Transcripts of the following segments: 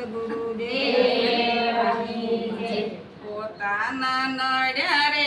ગુરુદેવ પોતાના નડ્યા રે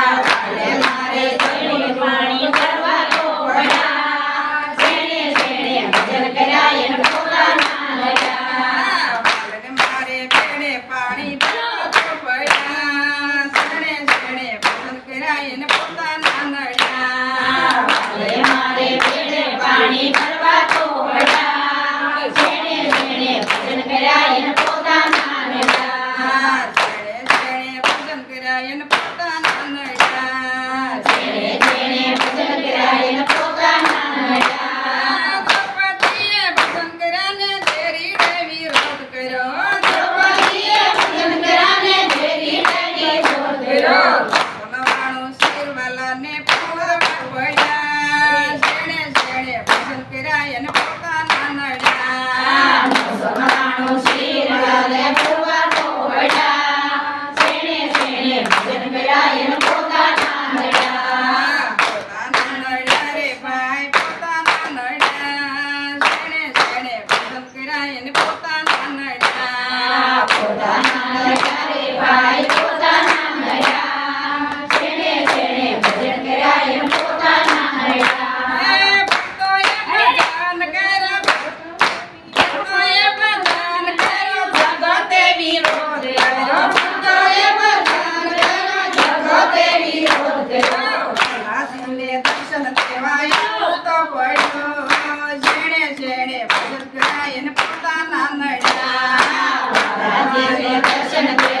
પિરાયન પોતાના નડતા જેને જેને ભજન પિરાયન Gracias.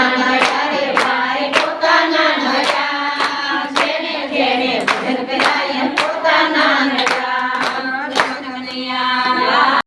પોતાના